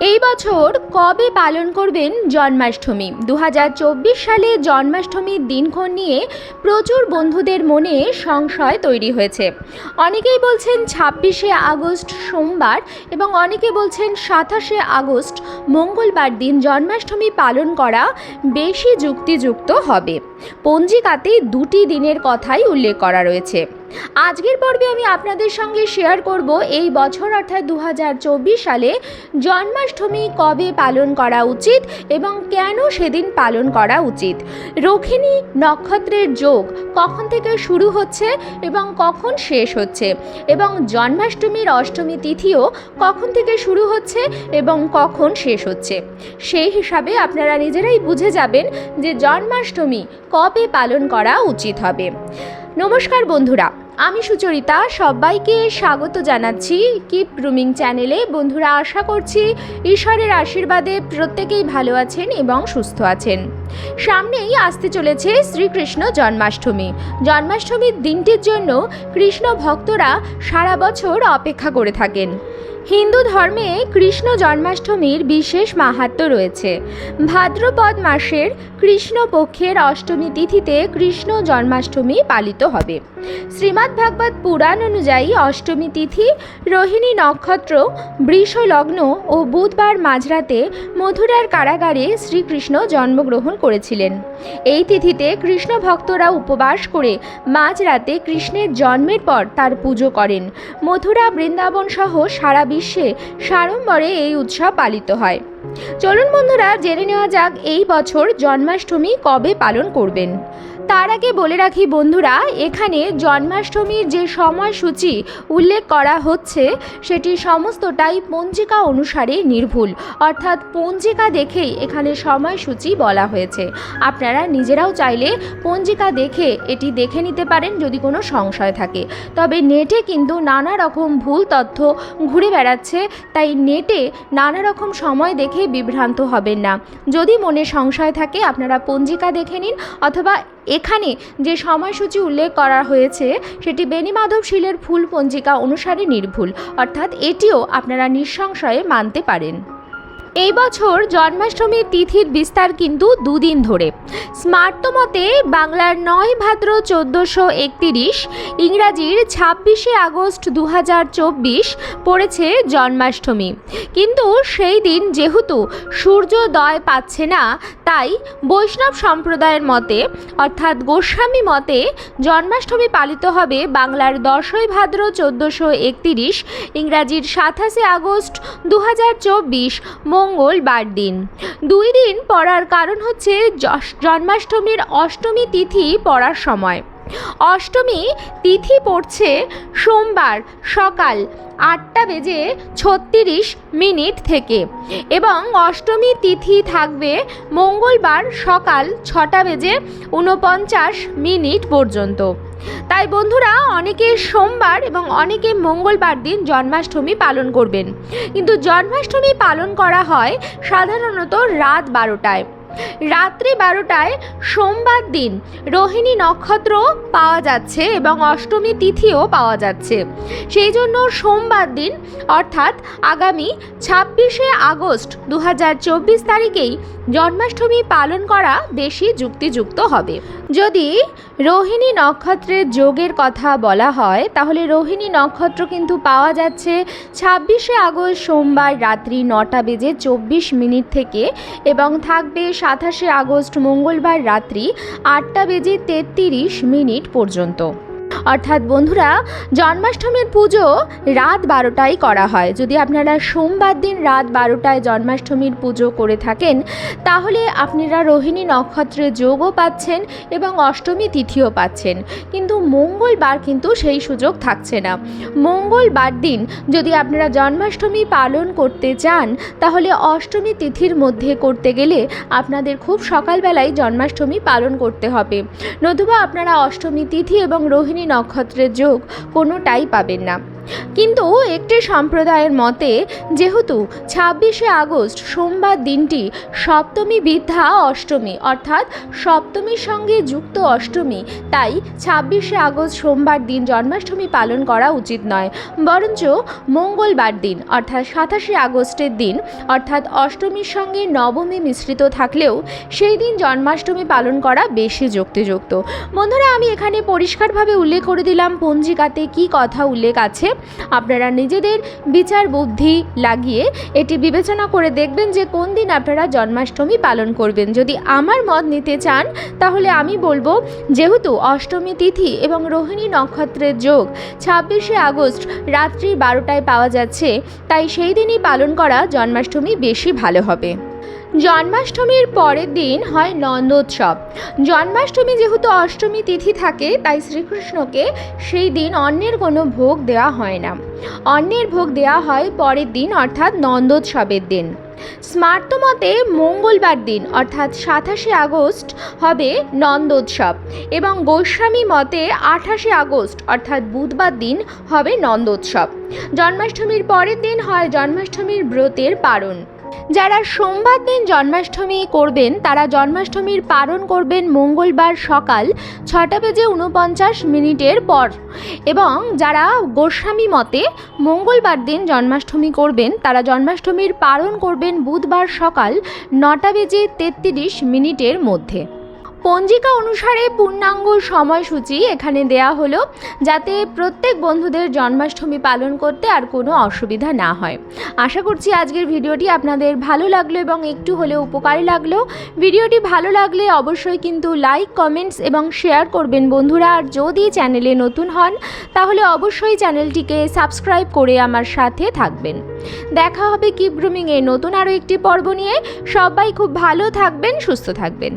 এই বছর কবে পালন করবেন জন্মাষ্টমী? দু হাজার চব্বিশ সালে জন্মাষ্টমীর দিনক্ষণ নিয়ে প্রচুর বন্ধুদের মনে সংশয় তৈরি হয়েছে। অনেকেই বলছেন ছাব্বিশে আগস্ট সোমবার এবং অনেকে বলছেন সাতাশে আগস্ট মঙ্গলবার দিন জন্মাষ্টমী পালন করা বেশি যুক্তিযুক্ত হবে। পঞ্জিকাতে দুটি দিনের কথাই উল্লেখ করা রয়েছে। আজকের পর্বে আমি আপনাদের সঙ্গে শেয়ার করব এই বছর অর্থাৎ দু হাজার চব্বিশ সালে জন্মাষ্টমী কবে পালন করা উচিত এবং কেন সেদিন পালন করা উচিত। রোহিণী নক্ষত্রের যোগ কখন থেকে শুরু হচ্ছে এবং কখন শেষ হচ্ছে এবং জন্মাষ্টমীর অষ্টমী তিথিও কখন থেকে শুরু হচ্ছে এবং কখন শেষ হচ্ছে। সেই হিসাবে আপনারা নিজেরাই বুঝে যাবেন যে জন্মাষ্টমী কবে পালন করা উচিত হবে। নমস্কার বন্ধুরা, আমি সুচরিতা, সবাইকে স্বাগত জানাচ্ছি কিপ রুমিং চ্যানেলে বন্ধুরা, আশা করছি ঈশ্বরের আশীর্বাদে প্রত্যেকেই ভালো আছেন এবং সুস্থ আছেন। সামনেই আসতে চলেছে শ্রীকৃষ্ণ জন্মাষ্টমী। জন্মাষ্টমীর দিনটির জন্য কৃষ্ণ ভক্তরা সারা বছর অপেক্ষা করে থাকেন। হিন্দু ধর্মে কৃষ্ণ জন্মাষ্টমীর বিশেষ মাহাত্ম্য রয়েছে। ভাদ্রপদ মাসের কৃষ্ণপক্ষের অষ্টমী তিথিতে কৃষ্ণ জন্মাষ্টমী পালিত হবে। শ্রীমদ্ ভাগবত পুরাণ অনুযায়ী অষ্টমী তিথি, রোহিণী নক্ষত্র বৃষ লগ্ন ও বুধবার মাঝরাতে মথুরার কারাগারে শ্রীকৃষ্ণ জন্মগ্রহণ করেছিলেন। এই তিথিতে কৃষ্ণ ভক্তরা উপবাস করে মাঝরাতে কৃষ্ণের জন্মের পর তার পুজো করেন। মথুরা বৃন্দাবন সহ সারা বিশ্বে সাড়ম্বরে এই উৎসব পালিত হয়। চলুন বন্ধুরা, জেনে নেওয়া যাক এই বছর জন্মাষ্টমী কবে পালন করবেন। তার আগে বলে রাখি বন্ধুরা, এখানে জন্মাষ্টমীর যে সময়সূচি উল্লেখ করা হচ্ছে, সেটি সমস্তটাই পঞ্জিকা অনুসারে নির্ভুল। অর্থাৎ পঞ্জিকা দেখেই এখানে সময়সূচি বলা হয়েছে। আপনারা নিজেরাও চাইলে পঞ্জিকা দেখে এটি দেখে নিতে পারেন যদি কোনো সংশয় থাকে। তবে নেটে কিন্তু নানা রকম ভুল তথ্য ঘুরে বেড়াচ্ছে, তাই নেটে নানা রকম সময় দেখে বিভ্রান্ত হবেন না। যদি মনে সংশয় থাকে, আপনারা পঞ্জিকা দেখে নিন অথবা এখানে যে সময়সূচি উল্লেখ করা হয়েছে, সেটি বেনিমাধব শিলের ফুল পঞ্জিকা অনুসারে নির্ভুল। অর্থাৎ এটিও আপনারা নিঃসংশয়ে মানতে পারেন। এই বছর জন্মাষ্টমীর তিথির বিস্তার কিন্তু দুদিন ধরে। স্মার্ত মতে বাংলার নয় ভাদ্র চোদ্দোশো একতিরিশ, ইংরাজির ছাব্বিশে আগস্ট দু হাজার চব্বিশ পড়েছে জন্মাষ্টমী। কিন্তু সেই দিন যেহেতু সূর্যোদয় পাচ্ছে না তাই বৈষ্ণব সম্প্রদায়ের মতে, অর্থাৎ গোস্বামী মতে, জন্মাষ্টমী পালিত হবে বাংলার দশই ভাদ্র চোদ্দোশো একতিরিশ ইংরাজির সাতাশে আগস্ট দু হাজার চব্বিশ মঙ্গলবার দিন। দুই দিন পড়ার কারণ হচ্ছে জন্মাষ্টমীর অষ্টমী তিথি পড়ার সময়। অষ্টমী তিথি পড়ছে সোমবার সকাল আটটা বেজে ছত্রিশ মিনিট থেকে এবং অষ্টমী তিথি থাকবে মঙ্গলবার সকাল ছটা বেজে উনপঞ্চাশ মিনিট পর্যন্ত। তাই বন্ধুরা, অনেকে সোমবার এবং অনেকে মঙ্গলবার দিন জন্মাষ্টমী পালন করবেন। কিন্তু জন্মাষ্টমী পালন করা হয় সাধারণত রাত বারোটায়। রাত্রি বারোটায় সোমবার দিন রোহিণী নক্ষত্র পাওয়া যাচ্ছে এবং অষ্টমী তিথিও পাওয়া যাচ্ছে। সেই জন্য সোমবার দিন, অর্থাৎ আগামী ছাব্বিশে আগস্ট দু হাজার চব্বিশ তারিখেই জন্মাষ্টমী পালন করা বেশি যুক্তিযুক্ত হবে। যদি রোহিণী নক্ষত্রের যোগের কথা বলা হয়, তাহলে রোহিণী নক্ষত্র কিন্তু পাওয়া যাচ্ছে ছাব্বিশে আগস্ট সোমবার রাত্রি নটা বেজে চব্বিশ মিনিট থেকে এবং থাকবে সাতাশে আগস্ট মঙ্গলবার রাত্রি আটটা বেজে তেত্রিশ মিনিট পর্যন্ত। অর্থাৎ বন্ধুরা, জন্মাষ্টমীর পুজো রাত বারোটায় করা হয়। যদি আপনারা সোমবার দিন রাত বারোটায় জন্মাষ্টমীর পুজো করে থাকেন, তাহলে আপনারা রোহিণী নক্ষত্রের যোগও পাচ্ছেন এবং অষ্টমী তিথিও পাচ্ছেন। কিন্তু মঙ্গলবার কিন্তু সেই সুযোগ থাকছে না। মঙ্গলবার দিন যদি আপনারা জন্মাষ্টমী পালন করতে চান, তাহলে অষ্টমী তিথির মধ্যে করতে গেলে আপনাদের খুব সকালবেলায় জন্মাষ্টমী পালন করতে হবে। নতুবা আপনারা অষ্টমী তিথি এবং রোহিণী নক্ষত্রের যোগ কোনোটাই পাবেন না। কিন্তু একটি সম্প্রদায়ের মতে, যেহেতু ছাব্বিশে আগস্ট সোমবার দিনটি সপ্তমী বিদ্যা অষ্টমী, অর্থাৎ সপ্তমীর সঙ্গে যুক্ত অষ্টমী, তাই ছাব্বিশে আগস্ট সোমবার দিন জন্মাষ্টমী পালন করা উচিত নয়। বরঞ্চ মঙ্গলবার দিন, অর্থাৎ সাতাশে আগস্টের দিন, অর্থাৎ অষ্টমীর সঙ্গে নবমী মিশ্রিত থাকলেও সেই দিন জন্মাষ্টমী পালন করা বেশি যুক্তিযুক্ত। বন্ধুরা, আমি এখানে পরিষ্কারভাবে উল্লেখ করে দিলাম, পঞ্জিকাতে কি কথা উল্লেখ আছে। আপনারা নিজেদের বিচার বুদ্ধি লাগিয়ে এটি বিবেচনা করে দেখবেন যে কোন দিন আপনারা জন্মাষ্টমী পালন করবেন। যদি আমার মত নিতে চান, তাহলে আমি বলব যেহেতু অষ্টমী তিথি এবং রোহিণী নক্ষত্রের যোগ ছাব্বিশে আগস্ট রাত্রি বারোটায় পাওয়া যাচ্ছে, তাই সেই দিনই পালন করা জন্মাষ্টমী বেশি ভালো হবে। জন্মাষ্টমীর পরের দিন হয় নন্দোৎসব। জন্মাষ্টমী যেহেতু অষ্টমী তিথি থাকে, তাই শ্রীকৃষ্ণকে সেই দিন অন্যের কোনো ভোগ দেওয়া হয় না। অন্যের ভোগ দেওয়া হয় পরের দিন, অর্থাৎ নন্দোৎসবের দিন। স্মার্ত মতে মঙ্গলবার দিন, অর্থাৎ সাতাশে আগস্ট, হবে নন্দোৎসব এবং গোস্বামী মতে আঠাশে আগস্ট, অর্থাৎ বুধবার দিন, হবে নন্দোৎসব। জন্মাষ্টমীর পরের দিন হয় জন্মাষ্টমীর ব্রতের পারণ। যারা সোমবার দিন জন্মাষ্টমী করবেন, তারা জন্মাষ্টমীর পালন করবেন মঙ্গলবার সকাল ছটা বেজে উনপঞ্চাশ মিনিটের পর। এবং যারা গোস্বামী মতে মঙ্গলবার দিন জন্মাষ্টমী করবেন, তারা জন্মাষ্টমীর পালন করবেন বুধবার সকাল নটা বেজে তেত্রিশ মিনিটের মধ্যে। পঞ্জিকা অনুসারে পূর্ণাঙ্গ সময়সূচি এখানে দেয়া হলো যাতে প্রত্যেক বন্ধুদের জন্মাষ্টমী পালন করতে আর কোনো অসুবিধা না হয়। আশা করছি আজকের ভিডিওটি আপনাদের ভালো লাগল এবং একটু হলেও উপকারী লাগল। ভিডিওটি ভালো লাগলে অবশ্যই কিন্তু লাইক, কমেন্টস এবং শেয়ার করবেন বন্ধুরা। আর যদি চ্যানেলে নতুন হন, তাহলে অবশ্যই চ্যানেলটিকে সাবস্ক্রাইব করে আমার সাথে থাকবেন। দেখা হবে কিপ গ্রুমিংয়ে নতুন আরও একটি পর্ব নিয়ে। সবাই খুব ভালো থাকবেন, সুস্থ থাকবেন।